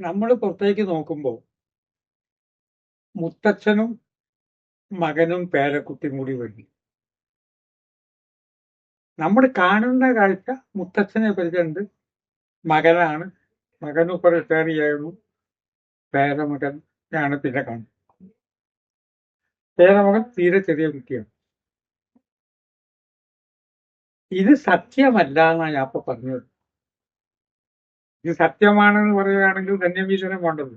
നമ്മൾ പുറത്തേക്ക് നോക്കുമ്പോൾ മുത്തച്ഛനും മകനും പേരക്കുട്ടിയും കൂടി വരും. നമ്മൾ കാണുന്ന കാഴ്ച മുത്തച്ഛനെ പരിചയമുണ്ട്. മകനാണ്. മകനും ഇപ്പോൾ റിട്ടയർ ചെയ്യായിരുന്നു പേരമകൻ ആണ് പിന്നെ കാണുന്നത്. പേരമകൻ തീരെ ചെറിയ കുട്ടിയാണ്. ഇത് സത്യമല്ല എന്നാണ് ഞാൻ ഇപ്പൊ പറഞ്ഞത്. ഇത് സത്യമാണെന്ന് പറയുകയാണെങ്കിൽ ധന്യമീശ്വരം വേണ്ടത്.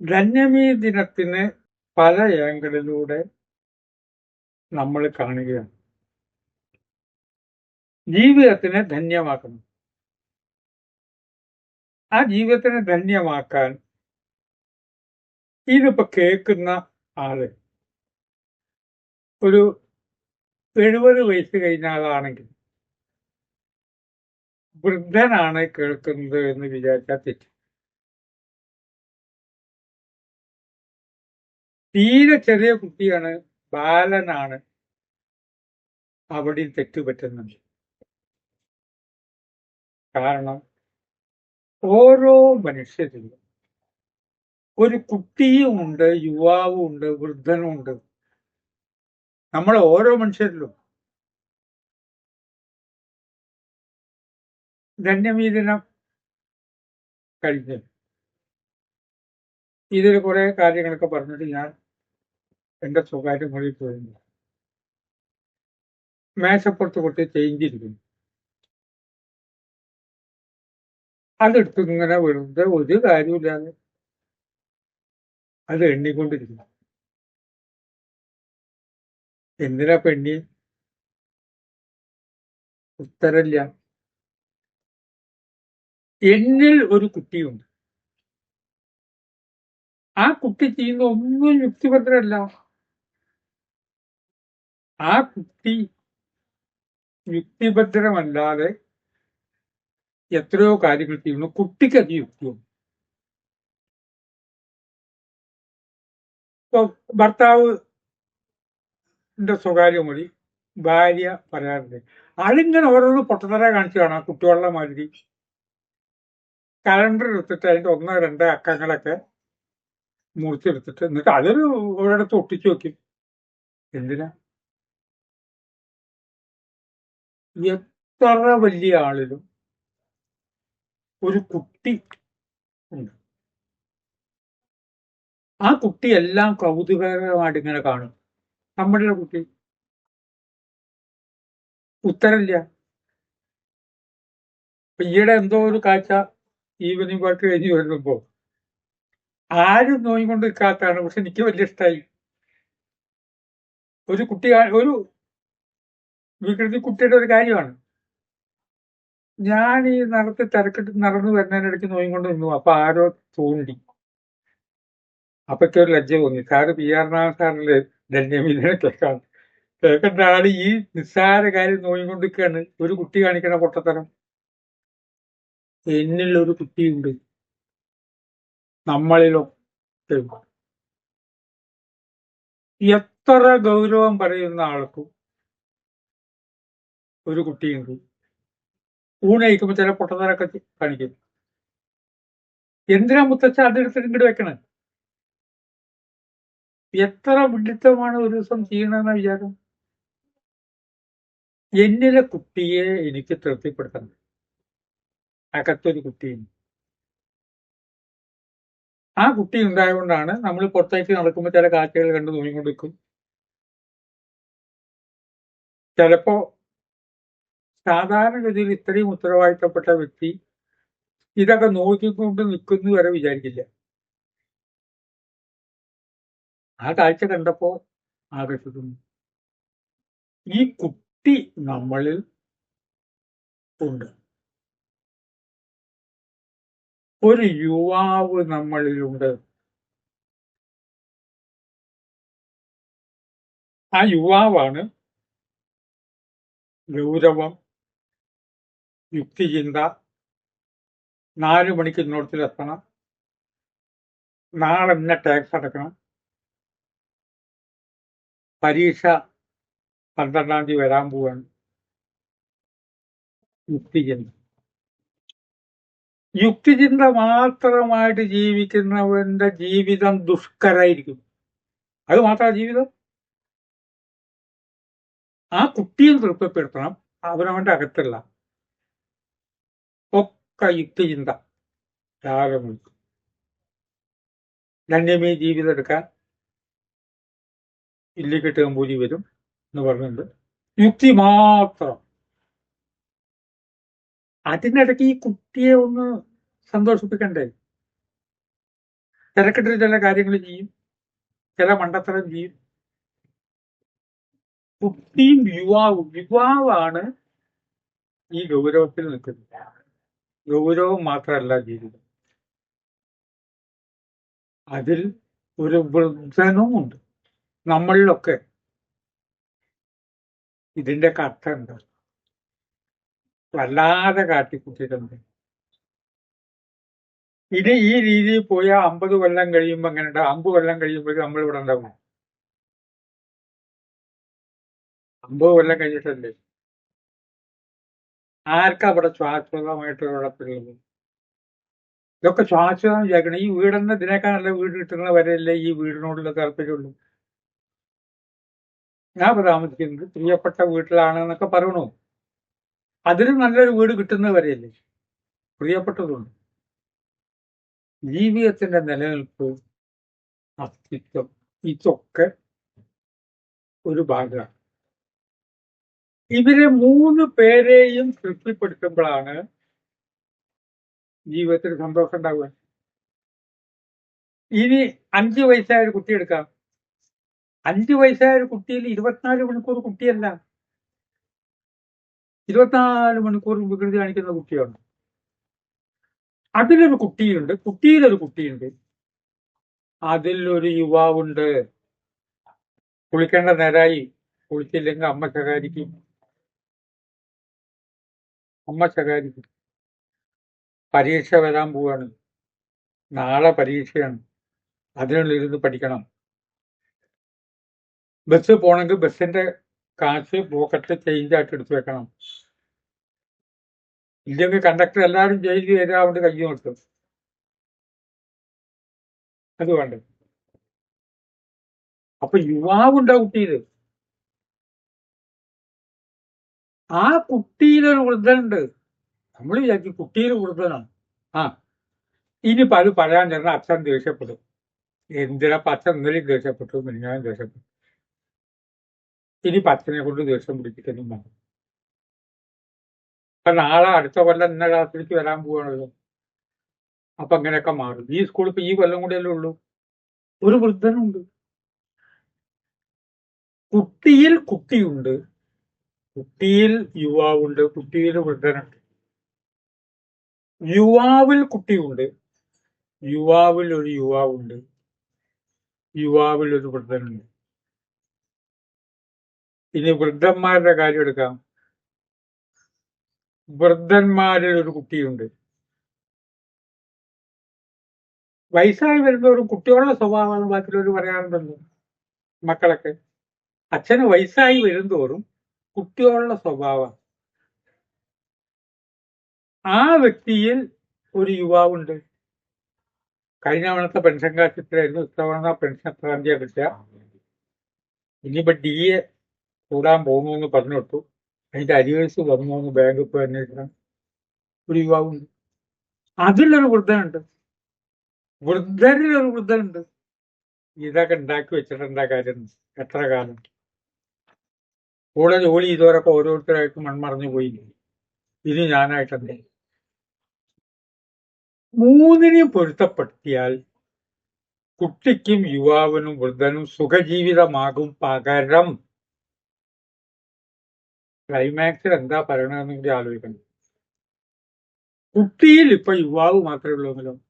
ധന്യമീ ദിനത്തിന് പല ഏങ്കളിലൂടെ നമ്മൾ കാണുകയാണ്. ജീവിതത്തിനെ ധന്യമാക്കണം ആ ജീവിതത്തിനെ ധന്യമാക്കാൻ ഇതിപ്പോ കേൾക്കുന്ന ആൾ ഒരു എഴുപത് വയസ്സ് കഴിഞ്ഞ ആളാണെങ്കിൽ വൃദ്ധനാണ് കേൾക്കുന്നത് എന്ന് വിചാരിച്ചാൽ തെറ്റ്. തീരെ ചെറിയ കുട്ടിയാണ് ബാലനാണ്. അവിടെ തെറ്റുപറ്റുന്നത് കാരണം ഓരോ മനുഷ്യരിലും ഒരു കുട്ടിയും ഉണ്ട് യുവാവും ഉണ്ട് വൃദ്ധനും ഉണ്ട്. നമ്മൾ ഓരോ മനുഷ്യരിലും ധന്യമീതനം കഴിഞ്ഞ് ഇതിൽ കുറെ കാര്യങ്ങളൊക്കെ പറഞ്ഞിട്ട് ഞാൻ എന്റെ സ്വകാര്യങ്ങളിൽ പോയിരുന്നു. മേശപ്പുറത്ത് കുറച്ച് ചേഞ്ചിരിക്കുന്നു അതെടുത്ത് ഇങ്ങനെ വെറുതെ ഒരു കാര്യമില്ലാതെ അത് എണ്ണിക്കൊണ്ടിരിക്കുന്നു. എന്തിനാ പെണ്ണി? ഉത്തരമില്ല. എന്നിൽ ഒരു കുട്ടിയുണ്ട്. ആ കുട്ടി ചെയ്യുന്ന ഒന്നും യുക്തിഭദ്രല്ല ആ കുട്ടി യുക്തിഭദ്രമല്ലാതെ എത്രയോ കാര്യങ്ങൾ ചെയ്യുന്നു. കുട്ടിക്ക് അത് യുക്തിയുണ്ട്. ഇപ്പൊ ഭർത്താവ് സ്വകാര്യ മൊഴി ഭാര്യ പറയാറുണ്ട്. അതിങ്ങനെ ഓരോന്ന് പൊട്ടത്തറ കാണിച്ചു കാണാം കുട്ടികളുടെ മാതിരി. കലണ്ടർ എടുത്തിട്ട് അതിന്റെ ഒന്നോ രണ്ടോ അക്കങ്ങളൊക്കെ മുറിച്ചെടുത്തിട്ട് എന്നിട്ട് അതൊരു ഒരിടത്ത് ഒട്ടിച്ചു വെക്കും. എന്തിനാ? എത്ര വലിയ ആളിലും ഒരു കുട്ടി ഉണ്ട്. ആ കുട്ടി എല്ലാം കൗതുകകരമായിട്ട് ഇങ്ങനെ കാണും. നമ്മളുടെ കുട്ടി. ഉത്തരമില്ല. ഈയിടെ എന്തോ ഒരു കാഴ്ച ഈവനിങ് വർക്ക് കഴിഞ്ഞ് വരുമ്പോ ആരും നോയി കൊണ്ട് നിൽക്കാത്തതാണ് പക്ഷെ എനിക്ക് വലിയ ഇഷ്ടമായി ഒരു കുട്ടി ഒരു വികൃതി കുട്ടിയുടെ ഒരു കാര്യമാണ്. ഞാൻ ഈ നടത്തി തിരക്കിട്ട് നടന്നു വരുന്നതിനിടയ്ക്ക് നോയി കൊണ്ട് നിന്നു. അപ്പൊ ആരോ തോണ്ടി അപ്പൊക്കെ ഒരു ലജ്ജ തോന്നി. സാറ് പി ആർ നാഥ് സാറിന്റെ ധന്യമീനെ കേൾക്കാൻ കേൾക്കേണ്ട ആൾ ഈ നിസ്സാര കാര്യം നോയിക്കൊണ്ടിരിക്കുകയാണ് ഒരു കുട്ടി കാണിക്കണ പൊട്ടത്തരം. എന്നിലൊരു കുട്ടിയുണ്ട്. നമ്മളിലോ എത്ര ഗൗരവം പറയുന്ന ആൾക്കും ഒരു കുട്ടിയുണ്ട്. ഊണയിക്കുമ്പോ ചില പൊട്ടത്തരൊക്കെ കാണിക്കും. എന്തിനാ മുത്തച്ഛ അതെടുത്തിട്ട് ഇങ്ങോട്ട് വെക്കണേ? എത്ര വിഡിത്തമാണ് ഒരു ദിവസം ചെയ്യണമെന്ന വിചാരം? എന്നിലെ കുട്ടിയെ എനിക്ക് തൃപ്തിപ്പെടുത്തണം. അകത്തൊരു കുട്ടിയും. ആ കുട്ടി ഉണ്ടായതുകൊണ്ടാണ് നമ്മൾ പുറത്തേക്ക് നടക്കുമ്പോൾ ചില കാഴ്ചകൾ കണ്ട് തൂങ്ങിക്കൊടുക്കും ചിലപ്പോ സാധാരണഗതിയിൽ ഇത്രയും ഉത്തരവാദിത്തപ്പെട്ട വ്യക്തി ഇതൊക്കെ നോക്കിക്കൊണ്ട് നിൽക്കുന്നു വരെ വിചാരിക്കില്ല. ആ കാഴ്ച കണ്ടപ്പോ ആകർഷിക്കുന്നു. ഈ കുട്ടി നമ്മളിൽ ഉണ്ട്. ഒരു യുവാവ് നമ്മളിലുണ്ട്. ആ യുവാവാണ് ഗൗരവം യുക്തിചിന്ത നാലു മണിക്ക് ഇന്നോടത്തിലെത്തണം നാളെ ഇന്ന ടാക്സ് അടക്കണം പരീക്ഷ പന്ത്രണ്ടാം തീയതി വരാൻ പോവാണ്. യുക്തിചിന്ത. യുക്തിചിന്ത മാത്രമായിട്ട് ജീവിക്കുന്നവന്റെ ജീവിതം ദുഷ്കരായിരിക്കും. അത് മാത്രമാണ് ജീവിതം? ആ കുട്ടിയെ തൃപ്തിപ്പെടുത്തണം അവനവന്റെ അകത്തുള്ള ഒക്കെ യുക്തിചിന്ത രാഗം ധന്യമേ ജീവിതം എടുക്കാൻ ഇല്ലിക്കെട്ട് കമ്പൂരി വരും എന്ന് പറഞ്ഞിട്ടുണ്ട് യുക്തി മാത്രം അതിനിടയ്ക്ക് ഈ കുട്ടിയെ ഒന്ന് സന്തോഷിപ്പിക്കണ്ടേ? തിരക്കിട്ട് ചില കാര്യങ്ങൾ ചെയ്യും. ചില മണ്ടത്തരം ചെയ്യും. കുട്ടിയും യുവാവും യുവാവാണ് ഈ ഗൗരവത്തിൽ നിൽക്കുന്നത്. ഗൗരവം മാത്രമല്ല ജീവിതം. അതിൽ ഒരു വൃദ്ധനവും ഉണ്ട്. നമ്മളിലൊക്കെ ഇതിന്റെ കഥയുണ്ട് വല്ലാതെ കാട്ടിക്കുട്ടിയിട്ടുണ്ട്. ഇനി ഈ രീതിയിൽ പോയാൽ അമ്പത് കൊല്ലം കഴിയുമ്പോൾ അങ്ങനെ ഉണ്ടാവും അമ്പത് കൊല്ലം കഴിയുമ്പോഴേക്കും നമ്മൾ ഇവിടെ ഉണ്ടാവും. അമ്പത് കൊല്ലം കഴിഞ്ഞിട്ടല്ലേ? ആർക്കാ അവിടെ ശ്വാശ്വതമായിട്ട് ഉള്ളതുള്ളത് ഇതൊക്കെ ശ്വാസം വിചാരിക്കണം. ഈ വീടെന്ന ഇതിനേക്കാൾ നല്ല വീട് കിട്ടുന്ന വരെയല്ലേ ഈ വീടിനോടുള്ള താല്പര്യമുള്ളൂ. ഞാൻ താമസിക്കുന്നത് പ്രിയപ്പെട്ട വീട്ടിലാണ് എന്നൊക്കെ പറയണു? അതിന് നല്ലൊരു വീട് കിട്ടുന്നത് വരെയല്ലേ? പ്രിയപ്പെട്ടതുണ്ട് ജീവിതത്തിന്റെ നിലനിൽപ്പ് അസ്തിത്വം ഇതൊക്കെ ഒരു ഭാഗമാണ്. ഇവരെ മൂന്ന് പേരെയും തൃപ്തിപ്പെടുത്തുമ്പോഴാണ് ജീവിതത്തിൽ സന്തോഷം ഉണ്ടാവുക. ഇനി അഞ്ചു വയസ്സായ ഒരു കുട്ടി എടുക്കാം അഞ്ചു വയസ്സായ ഒരു കുട്ടിയിൽ ഇരുപത്തിനാല് മണിക്കൂർ കുട്ടിയല്ല. ഇരുപത്തിനാല് മണിക്കൂർ വികൃതി കാണിക്കുന്ന കുട്ടിയാണ്. അതിലൊരു കുട്ടിയുണ്ട്. കുട്ടിയിലൊരു കുട്ടിയുണ്ട്. അതിലൊരു യുവാവുണ്ട്. കുളിക്കേണ്ട നേരായി. കുളിച്ചില്ലെങ്കിൽ അമ്മ ശകാരിക്കും. അമ്മ ശകാരിക്കും. പരീക്ഷ വരാൻ പോവാണ്. നാളെ പരീക്ഷയാണ്. അതിനുള്ളിരുന്ന് പഠിക്കണം. ബസ് പോണെങ്കിൽ ബസ്സിന്റെ കാശ് പോക്കറ്റ് ചേഞ്ച് ആയിട്ട് എടുത്തു വെക്കണം. ഇല്ലെങ്കിൽ കണ്ടക്ടർ എല്ലാവരും ചെയ്ത് അവിടെ കയ്യും നിർത്തും അത് വേണ്ട? അപ്പൊ യുവാവുണ്ട് കുട്ടിയിൽ ആ കുട്ടിയിലൊരു വൃദ്ധനുണ്ട്. നമ്മൾ വിചാരിക്കും കുട്ടിയിൽ വൃദ്ധനാണ് ആ. ഇനി പല പറയാൻ ചേർന്ന അച്ഛൻ ദേഷ്യപ്പെടും. എന്തിനാ അച്ഛൻ ഇന്നലെയും ദേഷ്യപ്പെട്ടു മിനിഞ്ഞാനും ദേഷ്യപ്പെട്ടു? ഇനി പച്ചനെ കൊണ്ട് ദേഷ്യം പിടിപ്പിക്കുന്നു വേണം അപ്പൊ നാളെ അടുത്ത കൊല്ലം ഇന്ന ക്ലാസ്സിലേക്ക് വരാൻ പോവാണല്ലോ. അപ്പൊ അങ്ങനെയൊക്കെ മാറും. ഈ സ്കൂൾ ഇപ്പൊ ഈ കൊല്ലം കൂടെയല്ലേ ഉള്ളൂ. ഒരു വൃദ്ധനുണ്ട്. കുട്ടിയിൽ കുട്ടിയുണ്ട്. കുട്ടിയിൽ യുവാവുണ്ട്. കുട്ടിയിൽ വൃദ്ധനുണ്ട്. യുവാവിൽ കുട്ടിയുണ്ട്. യുവാവിൽ ഒരു യുവാവുണ്ട്. യുവാവിൽ ഒരു വൃദ്ധനുണ്ട്. ഇനി വൃദ്ധന്മാരുടെ കാര്യം എടുക്കാം. വൃദ്ധന്മാരിൽ ഒരു കുട്ടിയുണ്ട്. വയസ്സായി ഒരു കുട്ടികളുടെ സ്വഭാവമാണ് ബാക്കിയുള്ളവർ പറയാറുണ്ടല്ലോ. മക്കളൊക്കെ. അച്ഛന് വയസ്സായി വരുന്തോറും കുട്ടികളുടെ സ്വഭാവം. ആ വ്യക്തിയിൽ ഒരു യുവാവുണ്ട്. കഴിഞ്ഞ തവണത്തെ പെൻഷൻ കാശ് ഇത്രയായിരുന്നു. ഇത്തവണ പെൻഷൻ എത്രാം തീയതി കിട്ടുക? ഇനിയിപ്പോ ഡി എ കൂടാൻ പോകുന്നു എന്ന് പറഞ്ഞു വിട്ടു അതിന്റെ അരിവേഴ്സ് വന്നു എന്ന് ബാങ്ക് പോയി അന്വേഷിക്കണം. ഒരു യുവാവുണ്ട്. അതിലൊരു വൃദ്ധനുണ്ട്. വൃദ്ധരിലൊരു വൃദ്ധനുണ്ട്. ഇതൊക്കെ ഉണ്ടാക്കി വെച്ചിട്ടുണ്ടാ കാര്യം? എത്ര കാലം? കൂടെ ജോലി ചെയ്തവരൊക്കെ ഓരോരുത്തരായിട്ട് മൺമറഞ്ഞു പോയി. ഇനി ഞാനായിട്ടെന്തേ മൂന്നിനെയും പൊരുത്തപ്പെടുത്തിയാൽ കുട്ടിക്കും യുവാവിനും വൃദ്ധനും സുഖജീവിതമാകും പകരം. ക്ലൈമാക്സിൽ എന്താ പറയണതെന്ന് കൂടി ആലോചിക്കണം. കുട്ടിയിൽ ഇപ്പൊ യുവാവ് മാത്രമേ ഉള്ളൂ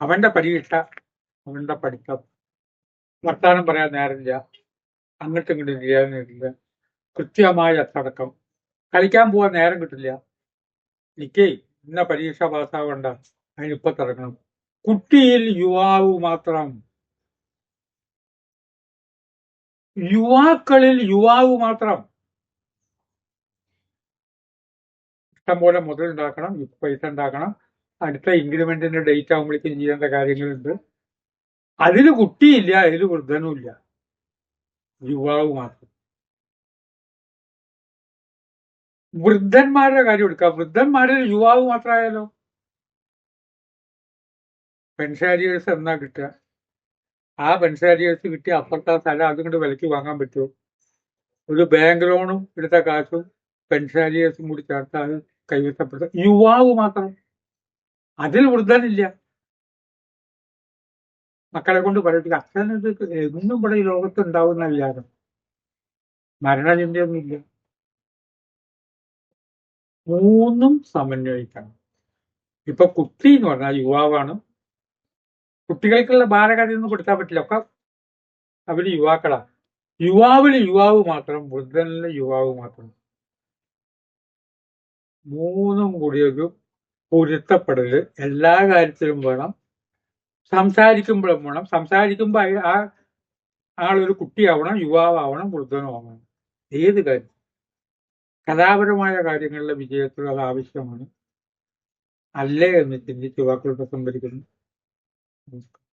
അവന്റെ പരീക്ഷ അവന്റെ പഠിത്തം. വർത്താനം പറയാൻ നേരമില്ല. അങ്ങോട്ടും ഇങ്ങോട്ടും ചെയ്യാൻ നേരില്ല കൃത്യമായ അച്ചടക്കം. കളിക്കാൻ പോവാൻ നേരം കിട്ടില്ല. നിക്കേ ഇന്ന പരീക്ഷ പാസ്സാവണ്ട. തുടങ്ങണം. കുട്ടിയിൽ യുവാവ് മാത്രം യുവാക്കളിൽ യുവാവ് മാത്രം. ഇഷ്ടം പോലെ മുതൽ ഉണ്ടാക്കണം ഇപ്പൊ പൈസ ഉണ്ടാക്കണം. അടുത്ത ഇൻക്രിമെന്റിന്റെ ഡേറ്റ് ആകുമ്പോഴേക്കും ചെയ്യേണ്ട കാര്യങ്ങളുണ്ട്. അതിൽ കുട്ടിയില്ല അതിൽ വൃദ്ധനും ഇല്ല യുവാവ് മാത്രം. വൃദ്ധന്മാരുടെ കാര്യം എടുക്കാം. വൃദ്ധന്മാരിൽ യുവാവ് മാത്രമായാലോ? പെൻഷാരിയേഴ്സ് എന്നാ കിട്ടുക. ആ പെൻഷാരിയേഴ്സ് കിട്ടിയ അപ്പുറത്തെ സ്ഥലം അതുകൊണ്ട് വിലയ്ക്ക് വാങ്ങാൻ പറ്റുമോ? ഒരു ബാങ്ക് ലോണും എടുത്ത കാശും പെൻഷാരിയേഴ്സും കൂടി ചേർത്താൽ കൈവശപ്പെടുത്തും. യുവാവ് മാത്രം. അതിൽ വൃദ്ധനില്ല. മക്കളെ കൊണ്ട് പറയത്തില്ല. അച്ഛനത് എന്നും ഇവിടെ ഈ ലോകത്ത് ഉണ്ടാവുന്ന വിചാരം മരണചിന്തയൊന്നുമില്ല. മൂന്നും സമന്വയിക്കണം. ഇപ്പൊ കുട്ടി എന്ന് പറഞ്ഞാൽ യുവാവാണ്. കുട്ടികൾക്കുള്ള ഒന്നും കൊടുക്കാൻ പറ്റില്ല. ഒക്കെ അവർ യുവാക്കളാ. യുവാവിന് യുവാവ് മാത്രം വൃദ്ധനിലെ യുവാവ് മാത്രം. മൂന്നും കൂടി ഒരു പൊരുത്തപ്പെടൽ. എല്ലാ കാര്യത്തിലും വേണം. സംസാരിക്കുമ്പോഴും വേണം. സംസാരിക്കുമ്പോൾ ആ ആളൊരു കുട്ടിയാവണം യുവാവാവണം വൃദ്ധനാവണം ഏത് കാര്യം? കലാപരമായ കാര്യങ്ങളിലെ വിജയത്തിൽ അത് ആവശ്യമാണ്. അല്ലേ എന്ന് ചിന്തിച്ച് വാക്കുകൾ സംഭരിക്കുന്നു Минск.